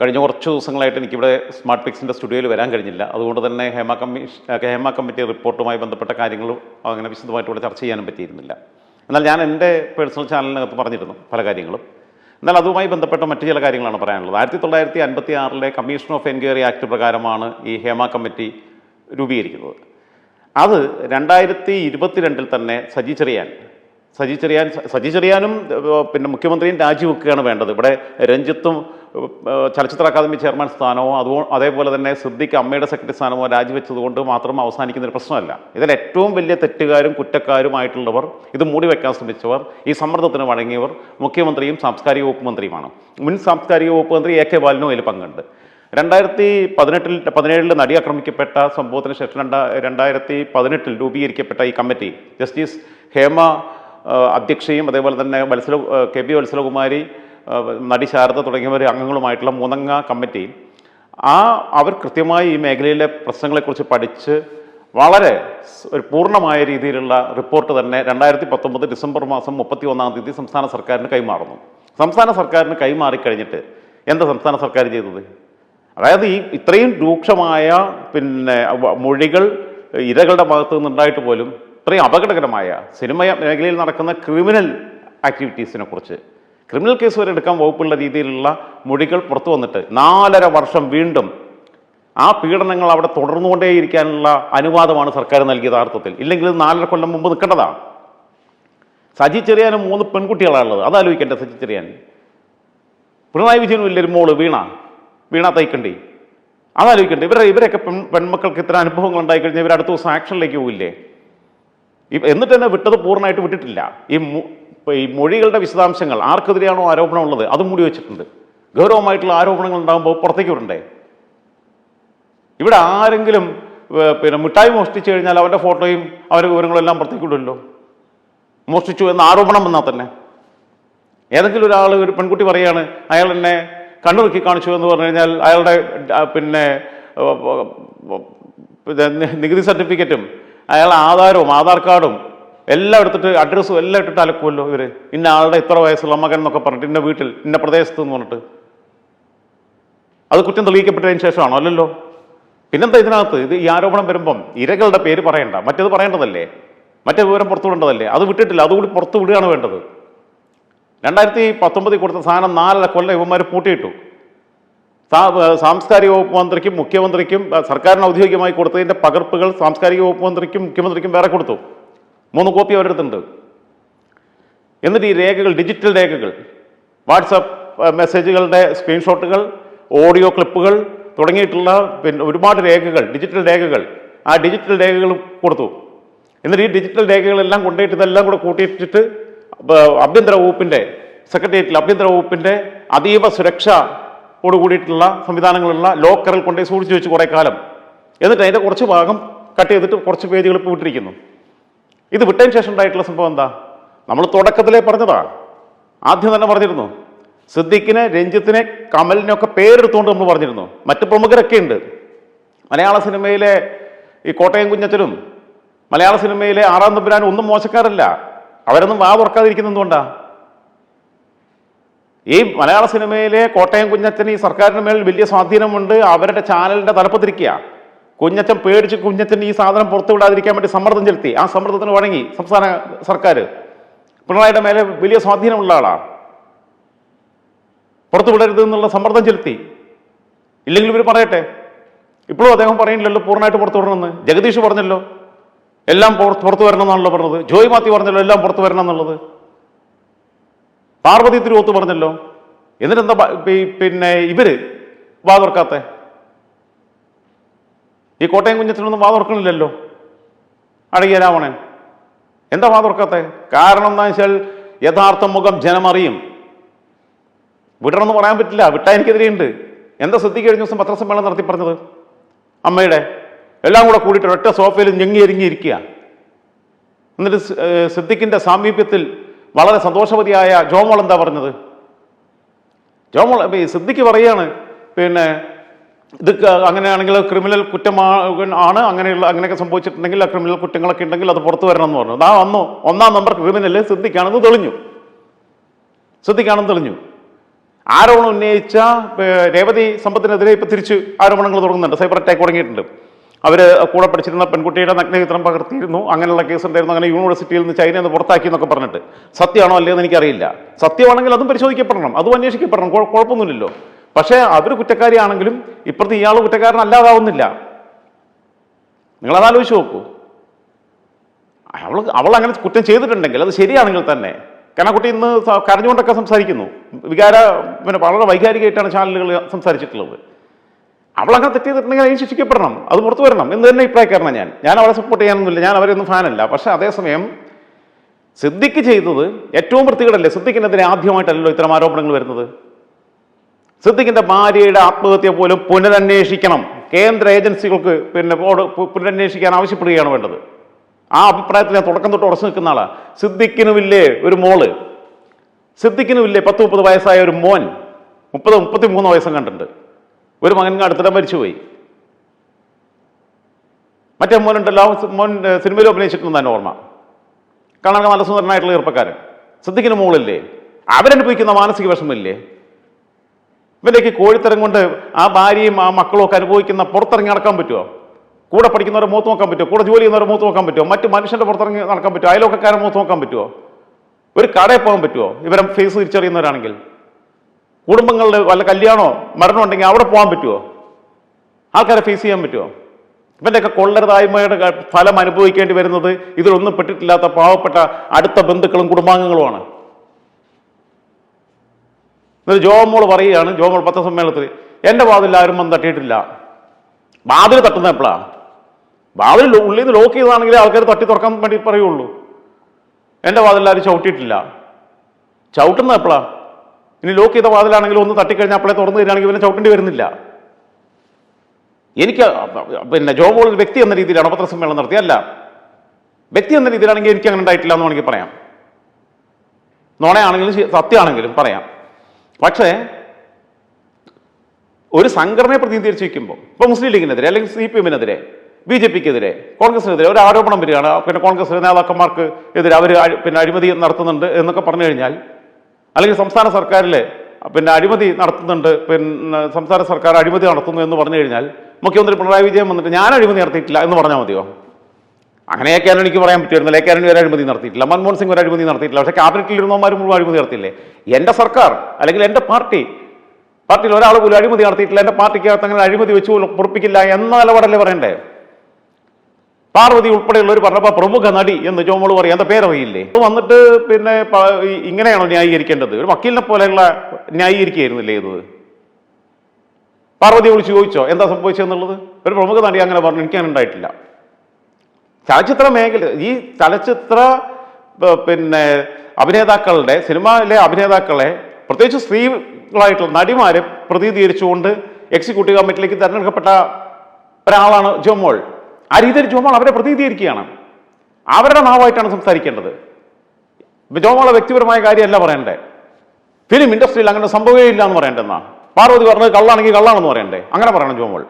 കഴിഞ്ഞ കുറച്ച് ദിവസങ്ങളായിട്ട് എനിക്കിവിടെ സ്മാർട്ട് പിക്സിന്റെ സ്റ്റുഡിയോയിൽ വരാൻ കഴിഞ്ഞില്ല. അതുകൊണ്ട് തന്നെ ഹേമ കമ്മീഷൻ ഹേമ കമ്മിറ്റി റിപ്പോർട്ടുമായി ബന്ധപ്പെട്ട കാര്യങ്ങളും അങ്ങനെ വിശദമായിട്ട് ഇവിടെ ചർച്ച ചെയ്യാനും പറ്റിയിരുന്നില്ല. എന്നാൽ ഞാൻ എന്റെ പേഴ്സണൽ ചാനലിനകത്ത് പറഞ്ഞിരുന്നു പല കാര്യങ്ങളും. എന്നാൽ അതുമായി ബന്ധപ്പെട്ട മറ്റു ചില കാര്യങ്ങളാണ് പറയാനുള്ളത്. ആയിരത്തി തൊള്ളായിരത്തി അൻപത്തി ആറിലെ കമ്മീഷൻ ഓഫ് എൻക്വയറി ആക്ട് പ്രകാരമാണ് ഈ ഹേമ കമ്മിറ്റി രൂപീകരിക്കുന്നത്. അത് രണ്ടായിരത്തി ഇരുപത്തിരണ്ടിൽ തന്നെ സജി ചെറിയാൻ സജി ചെറിയാൻ സജി ചെറിയാനും പിന്നെ മുഖ്യമന്ത്രിയും രാജിവെക്കുകയാണ് വേണ്ടത്. ഇവിടെ രഞ്ജിത്തും ചലച്ചിത്ര അക്കാദമി ചെയർമാൻ സ്ഥാനമോ അതോ അതേപോലെ തന്നെ സിദ്ദിഖ് അമ്മയുടെ സെക്രട്ടറി സ്ഥാനമോ രാജിവെച്ചതുകൊണ്ട് മാത്രം അവസാനിക്കുന്ന ഒരു പ്രശ്നമല്ല. ഇതിൽ ഏറ്റവും വലിയ തെറ്റുകാരും കുറ്റക്കാരുമായിട്ടുള്ളവർ ഇത് മൂടി വെക്കാൻ ശ്രമിച്ചവർ ഈ സമ്മർദ്ദത്തിന് വഴങ്ങിയവർ മുഖ്യമന്ത്രിയും സാംസ്കാരിക വകുപ്പ് മന്ത്രിയുമാണ്. മുൻ സാംസ്കാരിക വകുപ്പ് മന്ത്രി എ കെ ബാലനും അതിൽ പങ്കുണ്ട്. രണ്ടായിരത്തി പതിനെട്ടിൽ പതിനേഴിൽ നടി ആക്രമിക്കപ്പെട്ട സംഭവത്തിന് ശേഷം രണ്ടാ രണ്ടായിരത്തി പതിനെട്ടിൽ രൂപീകരിക്കപ്പെട്ട ഈ കമ്മിറ്റി ജസ്റ്റിസ് ഹേമ അധ്യക്ഷയും അതേപോലെ തന്നെ വത്സല കെ പി വത്സലകുമാരി നടി ശാരദ തുടങ്ങിയവർ അംഗങ്ങളുമായിട്ടുള്ള മൂന്നംഗ കമ്മിറ്റി. ആ അവർ കൃത്യമായി ഈ മേഖലയിലെ പ്രശ്നങ്ങളെക്കുറിച്ച് പഠിച്ച് വളരെ ഒരു പൂർണമായ രീതിയിലുള്ള റിപ്പോർട്ട് തന്നെ രണ്ടായിരത്തി പത്തൊമ്പത് ഡിസംബർ മാസം മുപ്പത്തി ഒന്നാം തീയതി സംസ്ഥാന സർക്കാരിന് കൈമാറുന്നു. സംസ്ഥാന സർക്കാരിന് കൈമാറിക്കഴിഞ്ഞിട്ട് എന്താ സംസ്ഥാന സർക്കാർ ചെയ്തത്? അതായത് ഈ ഇത്രയും രൂക്ഷമായ പിന്നെ മൊഴികൾ ഇരകളുടെ ഭാഗത്തു നിന്നുണ്ടായിട്ട് പോലും ഇത്രയും അപകടകരമായ സിനിമ മേഖലയിൽ നടക്കുന്ന ക്രിമിനൽ ആക്ടിവിറ്റീസിനെ കുറിച്ച്. ക്രിമിനൽ കേസ് വരെ എടുക്കാൻ വകുപ്പുള്ള രീതിയിലുള്ള മൊഴികൾ പുറത്തു വന്നിട്ട് നാലര വർഷം വീണ്ടും ആ പീഡനങ്ങൾ അവിടെ തുടർന്നുകൊണ്ടേയിരിക്കാനുള്ള അനുവാദമാണ് സർക്കാർ നൽകിയത് അർത്ഥത്തിൽ ഇല്ലെങ്കിൽ നാലര കൊല്ലം മുമ്പ് നിൽക്കേണ്ടതാണ് സജി ചെറിയാനും മൂന്ന് പെൺകുട്ടികളാണുള്ളത്. അതാലോചിക്കേണ്ട സജി ചെറിയാൻ. പിണറായി വിജയനും ഇല്ലൊരു മോൾ വീണ. വീണ തൈക്കണ്ടി. അതാലോചിക്കണ്ടേ ഇവരെ ഇവരൊക്കെ പെൺ പെൺമക്കൾക്ക് ഇത്ര അനുഭവങ്ങൾ ഉണ്ടായിക്കഴിഞ്ഞാൽ ഇവർ അടുത്ത ദിവസം ആക്ഷനിലേക്ക് പോവില്ലേ? ഈ എന്നിട്ട് തന്നെ വിട്ടത് പൂർണമായിട്ട് വിട്ടിട്ടില്ല. ഈ ഈ മൊഴികളുടെ വിശദാംശങ്ങൾ ആർക്കെതിരെയാണോ ആരോപണം ഉള്ളത് അത് മൂടി വെച്ചിട്ടുണ്ട്. ഗൗരവമായിട്ടുള്ള ആരോപണങ്ങൾ ഉണ്ടാകുമ്പോൾ പുറത്തേക്ക് വിടണ്ടേ? ഇവിടെ ആരെങ്കിലും പിന്നെ മിഠായി മോഷ്ടിച്ചു കഴിഞ്ഞാൽ അവന്റെ ഫോട്ടോയും അവരുടെ വിവരങ്ങളും എല്ലാം പുറത്തേക്ക് വിടുമല്ലോ? മോഷ്ടിച്ചു എന്ന ആരോപണം വന്നാൽ തന്നെ. ഏതെങ്കിലും ഒരാൾ ഒരു പെൺകുട്ടി പറയാണ് അയാൾ എന്നെ കണ്ണുറുക്കി കാണിച്ചു എന്ന് പറഞ്ഞു കഴിഞ്ഞാൽ അയാളുടെ പിന്നെ നികുതി സർട്ടിഫിക്കറ്റും അയാളുടെ ആധാരവും ആധാർ കാർഡും എല്ലാം എടുത്തിട്ട് അഡ്രസ്സും എല്ലാം ഇട്ടിട്ട് അലക്കുമല്ലോ ഇവർ. ഇന്ന ആളുടെ ഇത്ര വയസ്സുള്ള മകൻ എന്നൊക്കെ പറഞ്ഞിട്ട് ഇന്ന വീട്ടിൽ ഇന്ന പ്രദേശത്ത് എന്ന് പറഞ്ഞിട്ട്. അത് കുറ്റം തെളിയിക്കപ്പെട്ടതിന് ശേഷമാണോ? അല്ലല്ലോ. പിന്നെന്താ ഇതിനകത്ത്? ഇത് ഈ ആരോപണം വരുമ്പം ഇരകളുടെ പേര് പറയണ്ട. മറ്റേത് പറയേണ്ടതല്ലേ? മറ്റേ വിവരം പുറത്തു വിടേണ്ടതല്ലേ? അത് വിട്ടിട്ടില്ല. അതുകൂടി പുറത്തു വിടുകയാണ് വേണ്ടത്. രണ്ടായിരത്തി പത്തൊമ്പതിൽ കൊടുത്ത സാധനം നാലര കൊല്ലം ഇവന്മാർ പൂട്ടിയിട്ടു. സാംസ്കാരിക വകുപ്പ് മന്ത്രിക്കും മുഖ്യമന്ത്രിക്കും സർക്കാരിന് ഔദ്യോഗികമായി കൊടുത്തതിന്റെ പകർപ്പുകൾ സാംസ്കാരിക വകുപ്പ് മന്ത്രിക്കും മുഖ്യമന്ത്രിക്കും വേറെ കൊടുത്തു. മൂന്ന് കോപ്പി അവരെടുത്തുണ്ട് എന്നിട്ട് ഈ രേഖകൾ ഡിജിറ്റൽ രേഖകൾ വാട്സപ്പ് മെസ്സേജുകളുടെ സ്ക്രീൻഷോട്ടുകൾ ഓഡിയോ ക്ലിപ്പുകൾ തുടങ്ങിയിട്ടുള്ള പിന്നെ ഒരുപാട് രേഖകൾ ഡിജിറ്റൽ രേഖകൾ ആ ഡിജിറ്റൽ രേഖകൾ കൊടുത്തു. എന്നിട്ട് ഈ ഡിജിറ്റൽ രേഖകളെല്ലാം കൊണ്ടുപോയിട്ട് ഇതെല്ലാം കൂടെ കൂട്ടിയിട്ടിട്ട് ആഭ്യന്തര വകുപ്പിന്റെ സെക്രട്ടേറിയറ്റിൽ ആഭ്യന്തര വകുപ്പിന്റെ അതീവ സുരക്ഷയോട് കൂടിയിട്ടുള്ള സംവിധാനങ്ങളുള്ള ലോക്കറിൽ കൊണ്ടുപോയി സൂക്ഷിച്ചു വെച്ച് കുറേ കാലം. എന്നിട്ട് അതിന്റെ കുറച്ച് ഭാഗം കട്ട് ചെയ്തിട്ട് കുറച്ച് പേജുകൾ ഇപ്പോൾ വിട്ടിരിക്കുന്നു. ഇത് വിട്ടതിന് ശേഷം ഉണ്ടായിട്ടുള്ള സംഭവം എന്താ? നമ്മൾ തുടക്കത്തിലേ പറഞ്ഞതാ. ആദ്യം തന്നെ പറഞ്ഞിരുന്നു. സിദ്ദിഖിനെ രഞ്ജിത്തിനെ കമലിനെ ഒക്കെ പേരെടുത്തുകൊണ്ട് നമ്മൾ പറഞ്ഞിരുന്നു. മറ്റ് പ്രമുഖരൊക്കെ ഉണ്ട്. മലയാള സിനിമയിലെ ഈ കോട്ടയം കുഞ്ഞച്ചനും മലയാള സിനിമയിലെ ആറാം തമ്പുരാനും ഒന്നും മോശക്കാരല്ല. അവരൊന്നും വാ തുറക്കാതിരിക്കുന്നത് എന്തുകൊണ്ടാ? ഈ മലയാള സിനിമയിലെ കോട്ടയം കുഞ്ഞച്ചന് ഈ സർക്കാരിന് മേൽ വലിയ സ്വാധീനമുണ്ട്. അവരുടെ ചാനലിന്റെ തലപ്പത്തിരിക്കുക. കുഞ്ഞച്ചൻ പേടിച്ച് കുഞ്ഞച്ചൻ ഈ സാധനം പുറത്തുവിടാതിരിക്കാൻ വേണ്ടി സമ്മർദ്ദം ചെലുത്തി. ആ സമ്മർദ്ദത്തിന് വഴങ്ങി സംസ്ഥാന സർക്കാർ പിണറായിയുടെ മേലെ വലിയ സ്വാധീനമുള്ള ആളാണ് പുറത്തു വിടരുത് എന്നുള്ള സമ്മർദ്ദം ചെലുത്തി. ഇല്ലെങ്കിൽ ഇവർ പറയട്ടെ. ഇപ്പോഴും അദ്ദേഹം പറയുന്നില്ലല്ലോ പൂർണമായിട്ട് പുറത്തു വിടണമെന്ന്. ജഗദീഷ് പറഞ്ഞല്ലോ എല്ലാം പുറത്ത് പുറത്തു വരണം എന്നാണല്ലോ പറഞ്ഞത്. ജോയ് മാത്യു പറഞ്ഞല്ലോ എല്ലാം പുറത്തു വരണം എന്നുള്ളത് പാർവതി തിരുവോത്ത് പറഞ്ഞല്ലോ. എന്നിട്ടെന്താ പിന്നെ ഇവർ വാതുറക്കാത്ത ഈ കോട്ടയം കുഞ്ഞത്തിനൊന്നും വാതുറക്കണില്ലല്ലോ അഴകിയ രാവണൻ. എന്താ വാതുറക്കാത്ത കാരണം എന്താ വെച്ചാൽ യഥാർത്ഥ മുഖം ജനമറിയും. വിടണമെന്ന് പറയാൻ പറ്റില്ല. വിട്ടാ എനിക്കെതിരെയുണ്ട്. എന്താ ശ്രദ്ധിക്കുക കഴിഞ്ഞ ദിവസം പത്രസമ്മേളനം നടത്തി പറഞ്ഞത്? അമ്മയുടെ. എല്ലാം കൂടെ കൂടിയിട്ട് ഒറ്റ സോഫയിൽ ഞെങ്ങി എന്നിട്ട് സിദ്ധിക്കിന്റെ സാമീപ്യത്തിൽ വളരെ സന്തോഷവതിയായ ജോമോൾ എന്താ പറഞ്ഞത്? ജോമോൾ സിദ്ധിക്ക് പറയാണ് പിന്നെ ഇത് അങ്ങനെയാണെങ്കിൽ ക്രിമിനൽ കുറ്റമാണ് ആണ് അങ്ങനെയുള്ള അങ്ങനെയൊക്കെ സംഭവിച്ചിട്ടുണ്ടെങ്കിൽ ആ ക്രിമിനൽ കുറ്റങ്ങളൊക്കെ ഉണ്ടെങ്കിൽ അത് പുറത്തു വരണം എന്ന് പറഞ്ഞു. ആ വന്നു. ഒന്നാം നമ്പർ ക്രിമിനൽ സിദ്ധിക്കാണെന്ന് തെളിഞ്ഞു. സിദ്ധിക്കാണെന്ന് തെളിഞ്ഞു. ആരോപണം ഉന്നയിച്ച രേവതി സമ്പത്തിനെതിരെ ഇപ്പൊ തിരിച്ച് ആരോപണങ്ങൾ തുടങ്ങുന്നുണ്ട്. സൈബർ അറ്റാക്ക് തുടങ്ങിയിട്ടുണ്ട്. അവർ കൂടെ പഠിച്ചിരുന്ന പെൺകുട്ടിയുടെ നഗ്നചിത്രം പകർത്തിയിരുന്നു. അങ്ങനെയുള്ള കേസ് ഉണ്ടായിരുന്നു. അങ്ങനെ യൂണിവേഴ്സിറ്റിയിൽ നിന്ന് ചൈനയിൽ നിന്ന് പുറത്താക്കി എന്നൊക്കെ പറഞ്ഞിട്ട്. സത്യമാണോ അല്ലേ എന്ന് എനിക്കറിയില്ല. സത്യമാണെങ്കിൽ അതും പരിശോധിക്കപ്പെടണം. അതും അന്വേഷിക്കപ്പെടണം. കുഴ- കുഴപ്പമൊന്നുമില്ലല്ലോ. പക്ഷേ അവർ കുറ്റക്കാരിയാണെങ്കിലും ഇപ്പുറത്ത് ഇയാൾ കുറ്റക്കാരനല്ലാതാവുന്നില്ല. നിങ്ങളത് ആലോചിച്ച് നോക്കൂ. അവൾ അവൾ അങ്ങനെ കുറ്റം ചെയ്തിട്ടുണ്ടെങ്കിൽ അത് ശരിയാണെങ്കിൽ തന്നെ. കാരണം കുട്ടി ഇന്ന് കരഞ്ഞുകൊണ്ടൊക്കെ സംസാരിക്കുന്നു. വികാര പിന്നെ വളരെ വൈകാരികമായിട്ടാണ് ചാനലുകൾ സംസാരിച്ചിട്ടുള്ളത്. അവൾ അങ്ങനെ അതിന് ശിക്ഷിക്കപ്പെടണം. അത് പുറത്തു വരണം. എന്ന് തന്നെ അഭിപ്രായക്കാരനാണ് ഞാൻ. ഞാൻ അവളെ സപ്പോർട്ട് ചെയ്യാനൊന്നുമില്ല. ഞാൻ അവരൊന്നും ഫാനല്ല പക്ഷേ അതേസമയം സിദ്ദിഖ് ചെയ്തത് ഏറ്റവും വൃത്തികേടല്ലേ? സിദ്ദിഖിനെതിരെ ആദ്യമായിട്ടല്ലല്ലോ ഇത്തരം ആരോപണങ്ങൾ വരുന്നത്? സിദ്ദിഖിന്റെ ഭാര്യയുടെ ആത്മഹത്യ പോലും പുനരന്വേഷിക്കണം. കേന്ദ്ര ഏജൻസികൾക്ക് പിന്നെ പുനരന്വേഷിക്കാൻ ആവശ്യപ്പെടുകയാണ് വേണ്ടത്. ആ അഭിപ്രായത്തിൽ ഞാൻ തുടക്കം തൊട്ട് ഉറച്ചു നിൽക്കുന്ന ആളാണ് സിദ്ദിഖിനുമില്ലേ ഒരു മോൾ? സിദ്ദിഖിനുമില്ലേ പത്ത് മുപ്പത് വയസ്സായ ഒരു മോൻ? മുപ്പത് മുപ്പത്തി മൂന്ന് വയസ്സും കണ്ടിട്ടുണ്ട്. ഒരു മകൻ അടുത്തിടെ മരിച്ചുപോയി. മറ്റേ മോനുണ്ടല്ലോ മോൻ സിനിമയിൽ അഭിനയിച്ചിട്ടുണ്ട് തന്നെ ഓർമ്മ? കാണാൻ നല്ല സുന്ദരനായിട്ടുള്ള ചെറുപ്പക്കാരൻ സിദ്ദിഖിന് മോളില്ലേ? അവരനുഭവിക്കുന്ന മാനസിക വിഷമമില്ലേ? ഇവന്റെയൊക്കെ കോഴിത്തരം കൊണ്ട് ആ ഭാര്യയും ആ മക്കളും ഒക്കെ അനുഭവിക്കുന്ന പുറത്തിറങ്ങി നടക്കാൻ പറ്റുമോ കൂടെ പഠിക്കുന്നവരെ മൂത്ത് നോക്കാൻ പറ്റുമോ കൂടെ ജോലി ചെയ്യുന്നവരെ മൂത്ത് നോക്കാൻ പറ്റുമോ മറ്റു മനുഷ്യന്റെ പുറത്തിറങ്ങി നടക്കാൻ പറ്റുമോ അയലോക്കക്കാരെ മൂത്ത് നോക്കാൻ പറ്റുമോ ഒരു കടയിൽ പോകാൻ പറ്റുമോ ഇവരെ ഫേസ് തിരിച്ചറിയുന്നവരാണെങ്കിൽ. കുടുംബങ്ങളുടെ വല്ല കല്യാണമോ മരണം ഉണ്ടെങ്കിൽ അവിടെ പോകാൻ പറ്റുമോ ആൾക്കാരെ ഫേസ് ചെയ്യാൻ പറ്റുമോ ഇവന്റെയൊക്കെ കൊള്ളരുതായ്മയുടെ ഫലം അനുഭവിക്കേണ്ടി വരുന്നത് ഇതിലൊന്നും പെട്ടിട്ടില്ലാത്ത പാവപ്പെട്ട അടുത്ത ബന്ധുക്കളും കുടുംബാംഗങ്ങളുമാണ്. എന്നിട്ട് ജോമോൾ പറയുകയാണ് ജോമോൾ പത്രസമ്മേളനത്തിൽ എന്റെ വാതിൽ ആരും വന്ന് തട്ടിയിട്ടില്ല. വാതിൽ തട്ടുന്ന എപ്പോഴാണ് വാതിൽ ഉള്ളിൽ നിന്ന് ലോക്ക് ചെയ്തതാണെങ്കിൽ ആൾക്കാർ തട്ടി തുറക്കാൻ വേണ്ടി പറയുള്ളൂ. എന്റെ വാതിൽ ആരും ചവിട്ടിയിട്ടില്ല. ചവിട്ടുന്ന എപ്പോഴാ ഇനി ലോക്ക് ചെയ്ത വാതിലാണെങ്കിലും ഒന്ന് തട്ടിക്കഴിഞ്ഞാൽ അപ്പോഴേ തുറന്നു തരികയാണെങ്കിൽ പിന്നെ ചവിട്ടേണ്ടി വരുന്നില്ല. എനിക്ക് പിന്നെ ജോബോൾ വ്യക്തി എന്ന രീതിയിലാണ് പത്രസമ്മേളനം നടത്തി അല്ല വ്യക്തി എന്ന രീതിയിലാണെങ്കിൽ എനിക്ക് അങ്ങനെ ഉണ്ടായിട്ടില്ല എന്ന് വേണമെങ്കിൽ പറയാം. നോണയാണെങ്കിലും സത്യമാണെങ്കിലും പറയാം. പക്ഷേ ഒരു സംഘടനയെ പ്രതിനിധീകരിച്ച് വയ്ക്കുമ്പോൾ ഇപ്പോൾ മുസ്ലിം ലീഗിനെതിരെ അല്ലെങ്കിൽ സി പി എമ്മിനെതിരെ ബി ജെ പിക്കെതിരെ കോൺഗ്രസിനെതിരെ ഒരു ആരോപണം വരികയാണ്. പിന്നെ കോൺഗ്രസ് നേതാക്കന്മാർക്ക് എതിരെ അവർ പിന്നെ അഴിമതി നടത്തുന്നുണ്ട് എന്നൊക്കെ പറഞ്ഞു കഴിഞ്ഞാൽ അല്ലെങ്കിൽ സംസ്ഥാന സർക്കാരിലെ പിന്നെ അഴിമതി നടത്തുന്നുണ്ട് പിന്നെ സംസ്ഥാന സർക്കാർ അഴിമതി നടത്തുന്നു എന്ന് പറഞ്ഞു കഴിഞ്ഞാൽ മുഖ്യമന്ത്രി പിണറായി വിജയൻ വന്നിട്ട് ഞാൻ അഴിമതി നടത്തിയിട്ടില്ല എന്ന് പറഞ്ഞാൽ മതിയോ? അങ്ങനെയൊക്കെയാണ് എനിക്ക് പറയാൻ പറ്റുമായിരുന്നില്ല എ. കാരൻ ഒരു അഴിമതി നടത്തിയിട്ടില്ല. മൻമോഹൻ സിംഗ് ഒരു അഴിമതി നടത്തിയിട്ടില്ല. പക്ഷേ ക്യാബിനറ്റിൽ ഇരുന്നവന്മാർ മുഴുവൻ അഴിമതി നടത്തിയില്ലേ? എന്റെ സർക്കാർ അല്ലെങ്കിൽ എന്റെ പാർട്ടി പാർട്ടിയിൽ ഒരാൾ പോലും അഴിമതി നടത്തിയിട്ടില്ല. എന്റെ പാർട്ടിക്കകത്ത് അങ്ങനെ അഴിമതി വെച്ച് പൊറപ്പിക്കില്ല എന്ന നിലപാടല്ലേ പറയണ്ടേ? പാർവതി ഉൾപ്പെടെയുള്ളവർ പറഞ്ഞപ്പോൾ പ്രമുഖ നടി എന്ന് ജോമോൾ പറയും. എന്താ പേരറിയില്ലേ? വന്നിട്ട് പിന്നെ ഇങ്ങനെയാണോ ന്യായീകരിക്കേണ്ടത്? ഒരു വക്കീലിനെ പോലെയുള്ള ന്യായീകരിക്കുകയായിരുന്നില്ലേ ഇത്? പാർവതി വിളിച്ച് ചോദിച്ചോ എന്താ സംഭവിച്ചെന്നുള്ളത് ഒരു പ്രമുഖ നടി അങ്ങനെ പറഞ്ഞു എനിക്ക് അങ്ങനെ ഉണ്ടായിട്ടില്ല. ചലച്ചിത്ര മേഖല ഈ ചലച്ചിത്ര പിന്നെ അഭിനേതാക്കളുടെ സിനിമയിലെ അഭിനേതാക്കളെ പ്രത്യേകിച്ച് സ്ത്രീകളായിട്ടുള്ള നടിമാരെ പ്രതിനിധീകരിച്ചുകൊണ്ട് എക്സിക്യൂട്ടീവ് കമ്മിറ്റിയിലേക്ക് തിരഞ്ഞെടുക്കപ്പെട്ട ഒരാളാണ് ജോമോൾ ആ രീതിയിൽ ജോമോൾ അവരെ പ്രതിനിധീകരിക്കുകയാണ്. അവരുടെ നാവായിട്ടാണ് സംസാരിക്കേണ്ടത്. ജോമോളെ വ്യക്തിപരമായ കാര്യമല്ല പറയണ്ടേ. ഫിലിം ഇൻഡസ്ട്രിയിൽ അങ്ങനെ സംഭവമേ ഇല്ല എന്ന്. പറയണ്ടെന്നാ പാർവതി പറഞ്ഞത് കള്ളാണെങ്കിൽ കള്ളാണെന്ന് പറയണ്ടേ. അങ്ങനെ പറയണം ജോമോൾ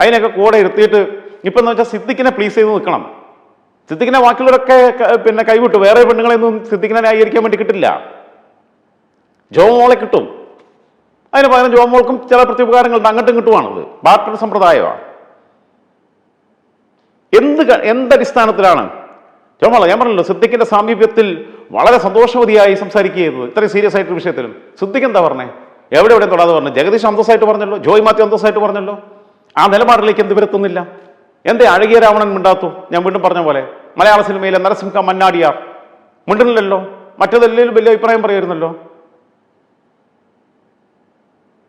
അതിനൊക്കെ കൂടെ ഇരുത്തിയിട്ട് ഇപ്പം എന്ന് വെച്ചാൽ സിദ്ദിഖിനെ പ്ലീസ് ചെയ്ത് നിൽക്കണം. സിദ്ദിഖിനെ ബാക്കിയുള്ളവരൊക്കെ പിന്നെ കൈവിട്ടു. വേറെ പെണ്ണുങ്ങളെയൊന്നും സിദ്ദിഖിനെ ന്യായീകരിക്കാൻ വേണ്ടി കിട്ടില്ല. ജോമോളെ കിട്ടും. അതിന് പകരം ജോമോൾക്കും ചില പ്രത്യുപകാരങ്ങളുണ്ട്. അങ്ങോട്ടും കിട്ടുവാണത് ബാർട്ടർ സമ്പ്രദായമാണ് എന്ത് എന്തടിസ്ഥാനത്തിലാണ്? ചോമള ഞാൻ പറഞ്ഞല്ലോ സിദ്ദിഖിന്റെ സാമീപ്യത്തിൽ വളരെ സന്തോഷവതിയായി സംസാരിക്കുകയായിരുന്നു. ഇത്രയും സീരിയസ് ആയിട്ടൊരു വിഷയത്തിലും. സിദ്ദിഖ് എന്താ പറഞ്ഞേ? എവിടെ എവിടെ തൊടാതെ പറഞ്ഞു. ജഗദീഷ് അന്തസ്സായിട്ട് പറഞ്ഞല്ലോ ജോയ് മാത്യു അന്തസ്സായിട്ട് പറഞ്ഞല്ലോ. ആ നിലപാടിലേക്ക് എന്ത് വരുത്തുന്നില്ല? എന്തേ അഴകിയ രാവണൻ മിണ്ടാത്തു? ഞാൻ വീണ്ടും പറഞ്ഞ പോലെ മലയാള സിനിമയിലെ നരസിംഹ മന്നാടിയാർ. മിണ്ടുന്നില്ലല്ലോ? മറ്റേതെല്ലാം വലിയ അഭിപ്രായം പറയുമായിരുന്നല്ലോ